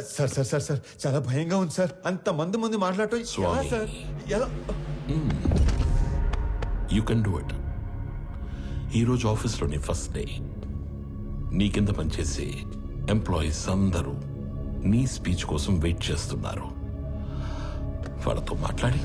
Sir sir sir sir చాలా భయంగా ఉంది సార్. అంత మంది ముందు మాట్లాడటం ఎలా స్వామి. సార్? ఎలా? యూ కెన్ డూ ఇట్ ఈరోజు ఆఫీస్లోని ఫస్ట్ డే. నీ కింద పనిచేసే ఎంప్లాయీస్ అందరూ నీ స్పీచ్ కోసం వెయిట్ చేస్తున్నారు. వాళ్ళతో మాట్లాడి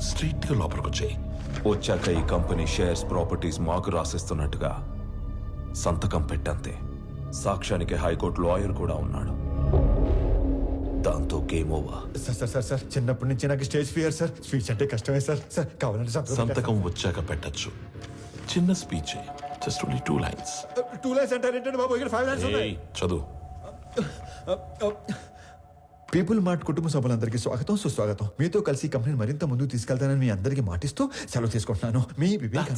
స్ట్రైట్గా లోపలికి వచ్చాయి వచ్చాక ఈ కంపెనీ షేర్స్ ప్రాపర్టీస్ మాకు రాసిస్తున్నట్టుగా సంతకం పెట్టంతే. సాక్ష్యానికి హైకోర్టు లాయర్ కూడా ఉన్నాడు. దాంతో game over. Sir sir sir sir చిన్నప్పటి నుంచి నాకు స్టేజ్ ఫియర్ సార్. స్పీచ్ అంటే కష్టమే సార్. సార్ కావాలంటే సంతకం వచ్చాక పెట్టచ్చు. చిన్న speech just only two lines. Two lines అంటారు ఏంటంటే బాబు? ఇక్కడ ఫైవ్ లైన్స్ ఉన్నాయి. చదువు. పీపుల్ మార్ట్ కుటుంబ సభ్యులందరికీ స్వాగతం సుస్వాగతం. మీతో కలిసి కంపెనీని మరింత ముందుకు తీసుకెళ్తానని మీ అందరికీ మాటిస్తూ సెలవు తీసుకుంటున్నాను. మీ వివేక్.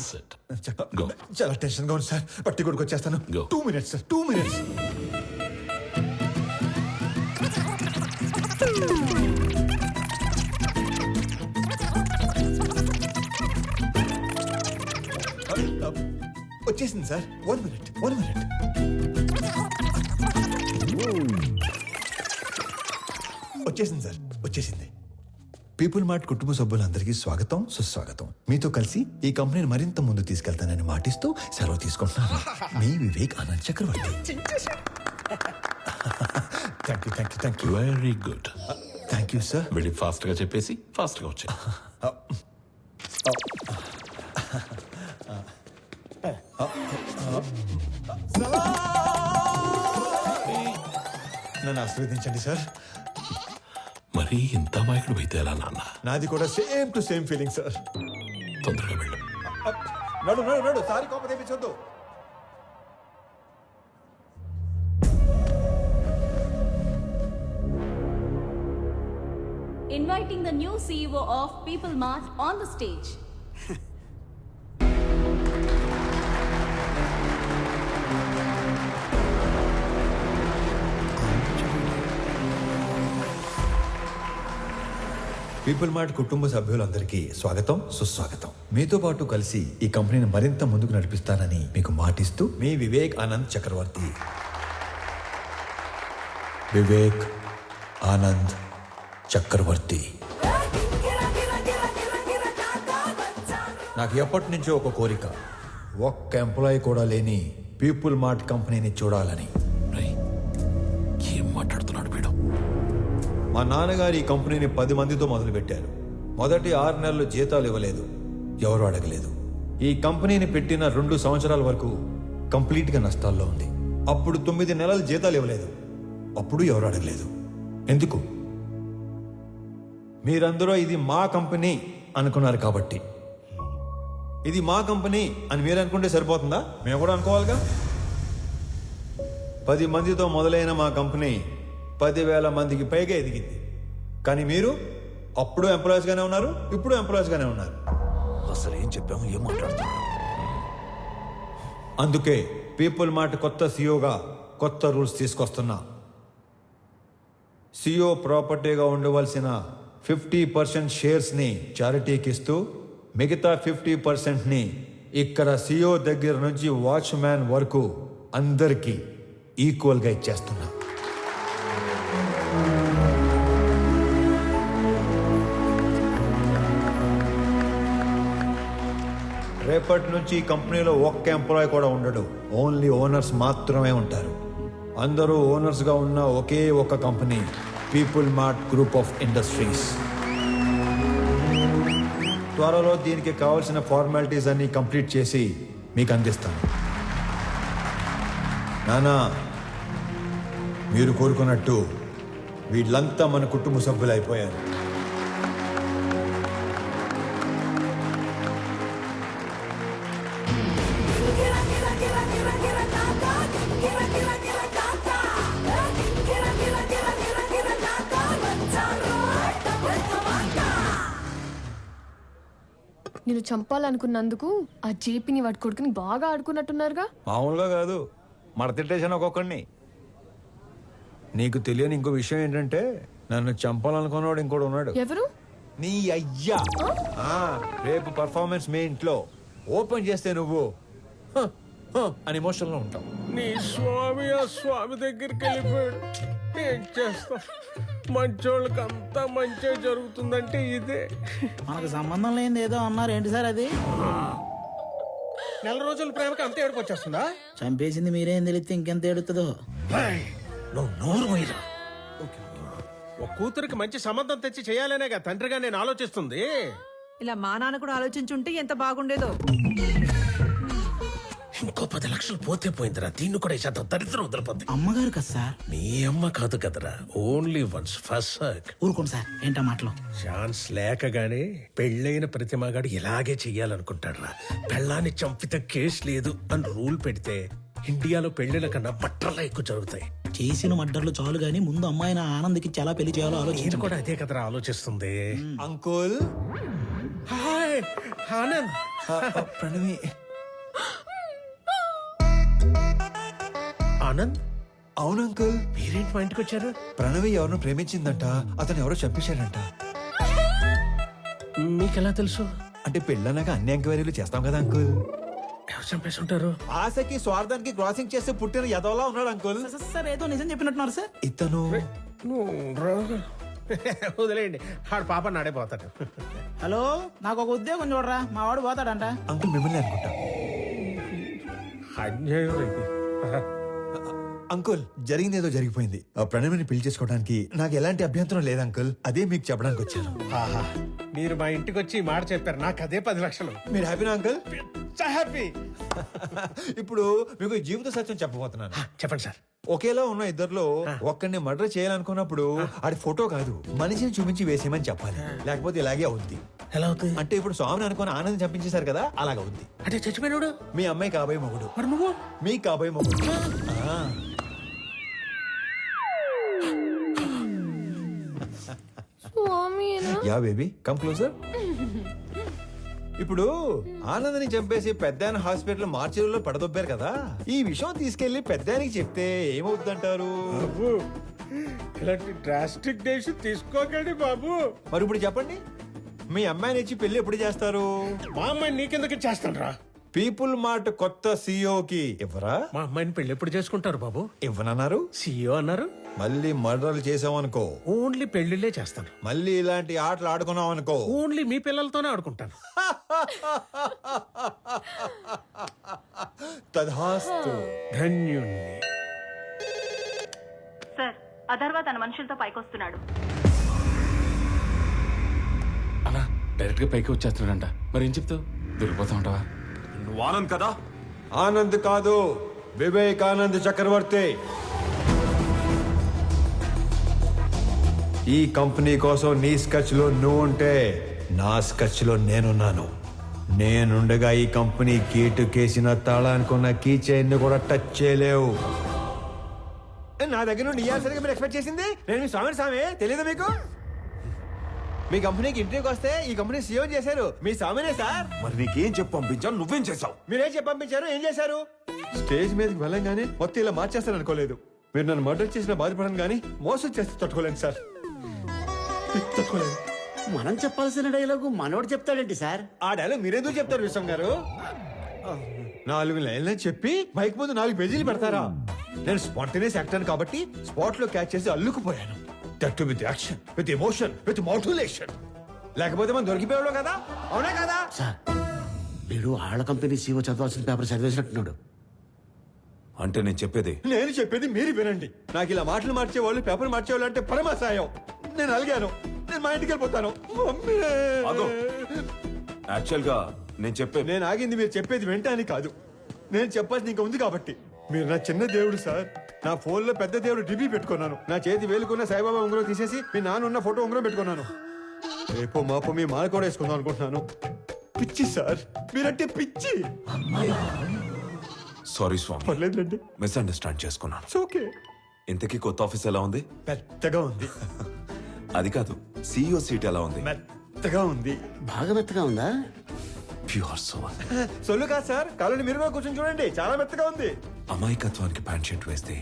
చాలా టెన్షన్గా ఉంది సార్. పట్టి కొడుకు వచ్చేస్తాను. Two minutes sir. Two minutes. వచ్చేసింది sir. One minute one minute వచ్చేసింది సార్. వచ్చేసింది. పీపుల్ మార్ట్ కుటుంబ సభ్యులందరికీ స్వాగతం సుస్వాగతం. మీతో కలిసి ఈ కంపెనీని మరింత ముందు తీసుకెళ్తానని మాటిస్తూ సెలవు తీసుకుంటున్నాను. మీ Vivek Anand Chakravarthy. Thank you thank you thank you very good thank you sir వెళ్ళి ఫాస్ట్గా చెప్పేసి ఫాస్ట్గా వచ్చాయి నన్ను ఆశీర్వదించండి సార్ మరీ ఇంత మాయకుడు అయితే ఎలా నాన్న? నాది కూడా same to same feeling sir తొందరగా వెళ్ళు. నడు నడు నడు సారీ కోప తెప్పించొద్దు inviting the new CEO of People Mart on the stage. People mart కుటుంబ సభ్యులందరికీ స్వాగతం సుస్వాగతం మీతో పాటు కలిసి ఈ కంపెనీని మరింత ముందుకు నడిపిస్తానని మీకు మాటిస్తూ మీ వివేక్ ఆనంద్ చక్రవర్తి వివేక్ ఆనంద్ చక్రవర్తి. నాకు ఎప్పటి నుంచో ఒక కోరిక. ఒక్క ఎంప్లాయీ కూడా లేని పీపుల్ మార్ట్ కంపెనీని చూడాలని. ఏం మాట్లాడుతున్నాడు వీడు? మా నాన్నగారు ఈ కంపెనీని పది మందితో మొదలుపెట్టారు. మొదటి ఆరు నెలలు జీతాలు ఇవ్వలేదు. ఎవరు అడగలేదు. ఈ కంపెనీని పెట్టిన రెండు సంవత్సరాల వరకు కంప్లీట్గా నష్టాల్లో ఉంది. అప్పుడు తొమ్మిది నెలలు జీతాలు ఇవ్వలేదు. అప్పుడు ఎవరు అడగలేదు. ఎందుకు? మీరందరూ ఇది మా కంపెనీ అనుకున్నారు కాబట్టి. ఇది మా కంపెనీ అని మీరు అనుకుంటే సరిపోతుందా? మేము కూడా అనుకోవాలిగా. పది మందితో మొదలైన మా కంపెనీ పదివేల మందికి పైగా ఎదిగింది. కానీ మీరు అప్పుడు ఎంప్లాయీస్గానే ఉన్నారు ఇప్పుడు ఎంప్లాయీస్గానే ఉన్నారు. అసలు ఏం చెప్పాము ఏం మాట్లాడుతున్నాం అందుకే పీపుల్ మార్ట్ కొత్త సీఓగా కొత్త రూల్స్ తీసుకొస్తున్నా. సిఓ ప్రాపర్టీగా ఉండవలసిన ఫిఫ్టీ పర్సెంట్ షేర్స్ని చారిటీకి ఇస్తూ మిగతా ఫిఫ్టీ పర్సెంట్ని ఇక్కడ సిఓ దగ్గర నుంచి వాచ్మ్యాన్ వరకు అందరికీ ఈక్వల్గా ఇచ్చేస్తున్నా. రేపటి నుంచి ఈ కంపెనీలో ఒక్క ఎంప్లాయ్ కూడా ఉండడు. ఓన్లీ ఓనర్స్ మాత్రమే ఉంటారు. అందరూ ఓనర్స్గా ఉన్న ఒకే ఒక company. People mart group of industries త్వరలో దీనికి కావాల్సిన ఫార్మాలిటీస్ అన్ని కంప్లీట్ చేసి మీకు అందిస్తాను. నానా మీరు కోరుకున్నట్టు వీళ్ళంతా మన కుటుంబ సభ్యులు నేను చంపాలనుకున్నందుకు ఆ జేపీని వాడి కొడుకుని బాగా ఆడుకున్నట్టున్నారుగా. మామూలుగా కాదు మడతిట్టేసాను ఒక్కొక్కడిని. నీకు తెలియని ఇంకో విషయం ఏంటంటే నన్ను చంపాలనుకున్నవాడు ఇంకోటి ఉన్నాడు. ఎవరు? నీ అయ్యా. ఆ, రేపు పర్ఫార్మెన్స్ మీ ఇంట్లో. ఓపెన్ చేస్తే నువ్వు "హ, హ" అని ఎమోషన్లో ఉంటావు. నీ స్వామి ఆ స్వామి దగ్గరికి వెళ్ళిపోయాడు. ఏం చేస్తా. మంచోళ్ళకి అంతా మంచి జరుగుతుందంటే ఇదే. మనకు సంబంధం లేనిది ఏదో అన్నారు. ఏంటి సార్ అది? నెల రోజుల ప్రేమకి అంత ఏడుపు వచ్చేస్తుందా? చంపేసింది మీరేం తెలిస్తే ఇంకెంత ఏడుతుందో? నువ్వు నోరు ఒక కూతురికి మంచి సంబంధం తెచ్చి చేయాలనేగా తండ్రిగా నేను ఆలోచిస్తుంది. ఇలా మా నాన్న కూడా ఆలోచించుంటే ఎంత బాగుండేదో. పది లక్షలు పోతే పోయిందిరా. దీన్ని కూడా ఈ శాతం దరిద్రం వదిలిపోద్ది. అమ్మగారు కదా సార్? నీ అమ్మ కాదు కదరా. ఓన్లీ వన్స్ ఫస్ట్ సర్క్ ఊరుకోండి సార్. ఏంటా మాటలు? ఛాన్స్ లేకగానే పెళ్ళైన ప్రతి మగాడు ఇలాగే చెయ్యాలనుకుంటాడ్రా. పెళ్ళాన్ని చంపితే కేసు లేదు అని రూల్ పెడితే ఇండియాలో పెళ్ళిల కన్నా బట్టర్లా ఎక్కువ జరుగుతాయి. చేసిన మడ్డర్లు చాలు గాని ముందు అమ్మాయిని ఆనంద్కి చాలా పెళ్ళి చేయాలో నేను ఆలోచించండి. కూడా అదే కదరా ఆలోచిస్తుంది. అంకుల్. హాయ్ ఆనంద్ ప్రణవి. ఆనంద్? అవును అంకుల్. మీరేంటి మా ఇంటికి వచ్చారు? ప్రణవి ఎవరినో ప్రేమించిందంట. అతను ఎవరో చంపేశాడంట. మీకెలా తెలుసు? అంటే పెళ్ళన్నాక అన్ని ఎంక్వైరీలు చేస్తాం కదా అంకుల్. ఎవరు చంపేసి ఉంటారు ఆశకి స్వార్థానికి క్రాసింగ్ చేస్తే పుట్టిన యదవలా ఉన్నాడు అంకుల్. సార్ ఏదో నిజం చెప్పినట్టున్నారు సార్. ఇతను వదిలేయండి. ఆడు పాప నాడైపోతాడు హలో నాకు ఒక ఉద్యోగం చూడరా. మా వాడు పోతాడంట. అంకుల్ మిమ్మల్ని అనుకుంటా. అన్యాయం అంకుల్ జరిగింది ఏదో జరిగిపోయింది. ఆ ప్రణవిని పెళ్ళి చేసుకోవడానికి నాకు ఎలాంటి అభ్యంతరం లేదు అంకుల్. అదే మీకు చెప్పడానికి వచ్చాను. ఆహా. మీరు మా ఇంటికి వచ్చి ఈ మాట చెప్పారు. నాకు అదే పది లక్షలు. మీరు హ్యాపీనా అంకుల్? హ్యాపీ. ఇప్పుడు మీకు ఈ జీవిత సత్యం చెప్పబోతున్నాను. చెప్పండి సార్. ఒకేలా ఉన్న ఇద్దర్లో ఒక్కడిని మర్డర్ చేయాలనుకున్నప్పుడు ఆడి ఫోటో కాదు మనిషిని చూపించి వేసేయమని చెప్పాలి. లేకపోతే ఇలాగే అవుద్ది. ఎలా అవుతుంది? అంటే ఇప్పుడు స్వామిని అనుకుని ఆనందం చంపించేశారు కదా అలాగ అవుద్ది. అంటే చచ్చిపోయినాడు మీ అమ్మాయి కాబోయే మొగుడు. మరి నువ్వు మీ కాబోయే మొగుడు. యా బేబీ కమ్ క్లోజర్ ఇప్పుడు ఆనందని చంపేసి పెద్దాయన హాస్పిటల్ మార్చిలో పడదొబ్బారు కదా. ఈ విషయం తీసుకెళ్ళి పెద్దానికి చెప్తే ఏమవుతుందంటారు? ఇలాంటి డ్రాస్టిక్ డేషన్ తీసుకోకండి బాబు. మరి ఇప్పుడు చెప్పండి. మీ అమ్మాయిని ఇచ్చి పెళ్ళి ఎప్పుడు చేస్తారు? మా అమ్మాయిని నీకెందుకు చేస్తాను రా పీపుల్ మార్ట్ కొత్త సీఈఓకి ఇవ్వరా? మా అమ్మాయిని పెళ్ళి ఎప్పుడు చేసుకుంటారు బాబు? ఇవ్వనన్నారు? సీఈఓ అన్నారు. మళ్ళీ మర్డర్లు చేసామనుకో ఓన్లీ పెళ్ళిళ్ళే చేస్తాను. మళ్ళీ ఇలాంటి ఆటలు ఆడుకున్నాం అనుకో ఓన్లీ మీ పిల్లలతోనే ఆడుకుంటాను. తధాస్తు ధన్యుణ్ణి. సార్ అధర్వ తన మనుషులతో పైకొస్తున్నాడు. అలా డైరెక్ట్గా పైకి వచ్చేస్తున్నాడంట. మరి ఏం చెప్తావు? దొరికిపోతా ఉంటావా? నువ్వు ఆనంద్ కదా? ఆనంద్ కాదు వివేకానంద్ చక్రవర్తి. ఈ కంపెనీ కోసం నీ స్కచ్లో నువ్వు ఉంటే నా స్కచ్లో నేనున్నాను. నేనుండగా ఈ కంపెనీ గేటు కేసిన తాళానుకున్న కీ చైన్ కూడా టచ్ చేయలేవు. నా దగ్గర నుండి ఇయ్యాల్సరిగా మీరు ఎక్స్పెక్ట్ చేసింది? నేను స్వామి స్వామి? తెలియదు మీకు? మీ కంపెనీకి ఇంటర్వ్యూకి వస్తే ఈ కంపెనీ సీఎం చేశారు? మీ స్వామినే సార్? మరి నీకేం చెప్పి పంపించాను నువ్వేం చేసావు మీరేం చెప్పి పంపించారు? ఏం చేశారు? స్టేజ్ మీదకి వెళ్ళంగానే మొత్తం ఇలా మార్చేస్తాను అనుకోలేదు. మీరు నన్ను మర్డర్ చేసిన బాధపడను కానీ మోసం చేస్తే తట్టుకోలేను సార్. తట్టుకోలేదు మనం చెప్పాల్సిన డైలాగు మనోడు చెప్తాడేంటి సార్. ఆ డైలాగ్ మీరెందుకు చెప్తారు విశ్వం గారు? నాలుగు లైన్లు చెప్పి బైక్ ముందు నాలుగు పేజీలు పెడతారా? నేను స్పాంటేనియస్ యాక్టర్ కాబట్టి స్పాట్లో క్యాచ్ చేసి అల్లుకుపోయాను. That with action with emotion with motivation లేకపోతే మనం దొరికిపోయాడు కదా? అవునా కదా? సార్ వీడు ఆళ్ళ కంపెనీ సీఓ చదవాల్సిన పేపర్ చదివేసినట్టున్నాడు. అంటే నేను చెప్పేది? నేను చెప్పేది మీరు వినండి. నాకు ఇలా మాటలు మార్చేవాళ్ళు పేపర్ మార్చేవాళ్ళు అంటే పరమాసాయం. నేను అలిగాను. నేను మా ఇంటికి వెళ్ళిపోతాను. మమ్మీ! యాక్చువల్గా నేను చెప్పే నేను ఆగింది మీరు చెప్పేది వెంటనే కాదు. నేను చెప్పాల్సింది ఇంకా ఉంది కాబట్టి. మీరు నా చిన్న దేవుడు సార్. నా ఫోన్లో పెద్ద దేవుడు డిబి పెట్టుకున్నాను. నా చేతి వేలుకున్న సాయిబాబా ఉంగరం తీసేసి మీ నాన్న ఉన్న ఫోటో ఉంగరం పెట్టుకున్నాను. రేపు మాపు మీ మాల కూడా వేసుకుందాం అనుకుంటున్నాను. పిచ్చి సార్ మీరంటే పిచ్చి. సారీ స్వామి. పర్లేదండి మిస్అండర్స్టాండ్ చేసుకున్నాను. ఓకే ఇంతకీ కొత్త ఆఫీస్ ఎలా ఉంది? పెద్దగా ఉంది. అది కాదు సీఈఓ సీట్ ఎలా ఉంది? మెత్తగా ఉంది. బాగా మెత్తగా ఉందా? ప్యూర్ సోల్ సొల్లు కాదు సార్. కాలని మీరు కూడా కూర్చొని చూడండి. చాలా మెత్తగా ఉంది. అమాయకత్వానికి ప్యాంట్ షర్ట్ వేస్తే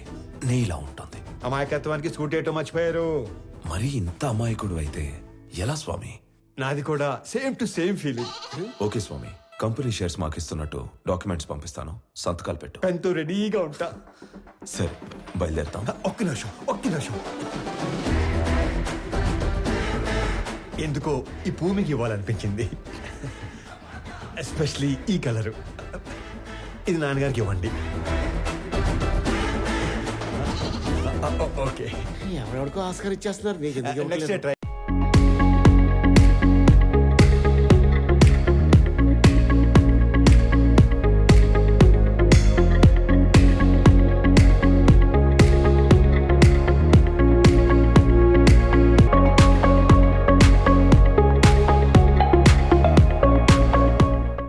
నీలా ఉంటుంది. అమాయకత్వానికి స్కూటీ వేయటం మర్చిపోయారు. మరి ఇంత అమాయకుడు అయితే ఎలా స్వామి? నాది కూడా same to same feeling. Okay Swamy. Company shares మాకు ఇస్తున్నట్టు డాక్యుమెంట్స్ పంపిస్తాను. సంతకాలు పెట్టు. పెన్తో రెడీగా ఉంటా. సరే బయలుదేరుతాం. ఒక్క నిమిషం ఒక్క నిమిషం. ఎందుకో ఈ పువ్వు మీకు ఇవ్వాలనిపించింది. ఎస్పెషలీ ఈ కలరు. ఇది నాన్నగారికి ఇవ్వండి. ఓకే ఎవరెవరికో ఆస్కార్ ఇచ్చేస్తున్నారు. నీకు ఎందుకు నెక్స్ట్ ఇవ్వట్లేదు? ట్రై